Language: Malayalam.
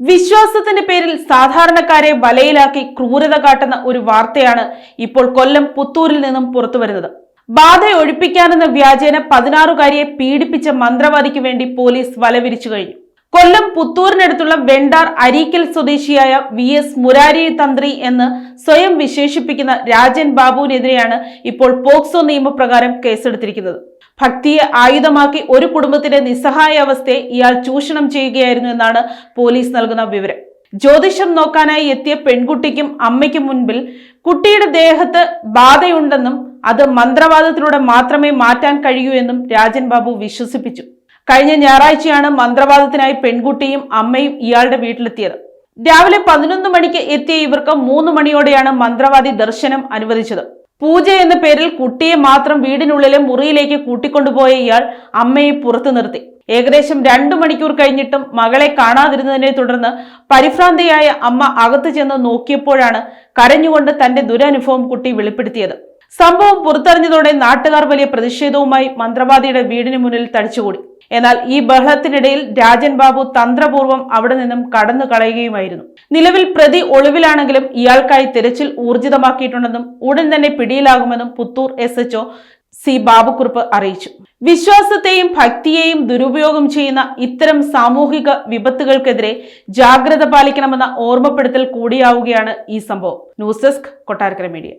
വിശ്വാസത്തിന്റെ പേരിൽ സാധാരണക്കാരെ വലയിലാക്കി ക്രൂരത കാട്ടുന്ന ഒരു വാർത്തയാണ് ഇപ്പോൾ കൊല്ലം പുത്തൂരിൽ നിന്നും പുറത്തുവരുന്നത് ബാധ ഒഴിപ്പിക്കാനെന്ന വ്യാജേന പതിനാറുകാരിയെ പീഡിപ്പിച്ച മന്ത്രവാദിക്ക് വേണ്ടി പോലീസ് വലവിരിച്ചു കഴിഞ്ഞു. കൊല്ലം പുത്തൂരിനടുത്തുള്ള വെണ്ടാർ അരീക്കൽ സ്വദേശിയായ വി എസ് മുരാരി തന്ത്രി എന്ന് സ്വയം വിശേഷിപ്പിക്കുന്ന രാജൻ ബാബുവിനെതിരെയാണ് ഇപ്പോൾ പോക്സോ നിയമപ്രകാരം കേസെടുത്തിരിക്കുന്നത്. ഭക്തിയെ ആയുധമാക്കി ഒരു കുടുംബത്തിന്റെ നിസ്സഹായ അവസ്ഥയെ ഇയാൾ ചൂഷണം ചെയ്യുകയായിരുന്നു എന്നാണ് പോലീസ് നൽകുന്ന വിവരം. ജ്യോതിഷം നോക്കാനായി എത്തിയ പെൺകുട്ടിക്കും അമ്മയ്ക്കും മുൻപിൽ കുട്ടിയുടെ ദേഹത്ത് ബാധയുണ്ടെന്നും അത് മന്ത്രവാദത്തിലൂടെ മാത്രമേ മാറ്റാൻ കഴിയൂ എന്നും രാജൻ ബാബു വിശ്വസിപ്പിച്ചു. കഴിഞ്ഞ ഞായറാഴ്ചയാണ് മന്ത്രവാദത്തിനായി പെൺകുട്ടിയും അമ്മയും ഇയാളുടെ വീട്ടിലെത്തിയത്. രാവിലെ പതിനൊന്ന് മണിക്ക് എത്തിയ ഇവർക്ക് മൂന്ന് മണിയോടെയാണ് മന്ത്രവാദി ദർശനം അനുവദിച്ചത്. പൂജ എന്ന പേരിൽ കുട്ടിയെ മാത്രം വീടിനുള്ളിലെ മുറിയിലേക്ക് കൂട്ടിക്കൊണ്ടുപോയ ഇയാൾ അമ്മയെ പുറത്തു നിർത്തി. ഏകദേശം രണ്ടു മണിക്കൂർ കഴിഞ്ഞിട്ടും മകളെ കാണാതിരുന്നതിനെ തുടർന്ന് പരിഭ്രാന്തിയായ അമ്മ അകത്തു ചെന്ന് നോക്കിയപ്പോഴാണ് കരഞ്ഞുകൊണ്ട് തന്റെ ദുരനുഭവം കുട്ടി വെളിപ്പെടുത്തിയത്. സംഭവം പുറത്തറിഞ്ഞതോടെ നാട്ടുകാർ വലിയ പ്രതിഷേധവുമായി മന്ത്രവാദിയുടെ വീടിന് മുന്നിൽ തടിച്ചുകൂടി. എന്നാൽ ഈ ബഹളത്തിനിടയിൽ രാജൻ ബാബു തന്ത്രപൂർവം അവിടെ നിന്നും കടന്നു കളയുകയുമായിരുന്നു. നിലവിൽ പ്രതി ഒളിവിലാണെങ്കിലും ഇയാൾക്കായി തിരച്ചിൽ ഊർജിതമാക്കിയിട്ടുണ്ടെന്നും ഉടൻ തന്നെ പിടിയിലാകുമെന്നും Puthur S HO C Babukuruppu അറിയിച്ചു. വിശ്വാസത്തെയും ഭക്തിയെയും ദുരുപയോഗം ചെയ്യുന്ന ഇത്തരം സാമൂഹിക വിപത്തുകൾക്കെതിരെ ജാഗ്രത പാലിക്കണമെന്ന ഓർമ്മപ്പെടുത്തൽ കൂടിയാവുകയാണ് ഈ സംഭവം. News desk Kottarakkara media.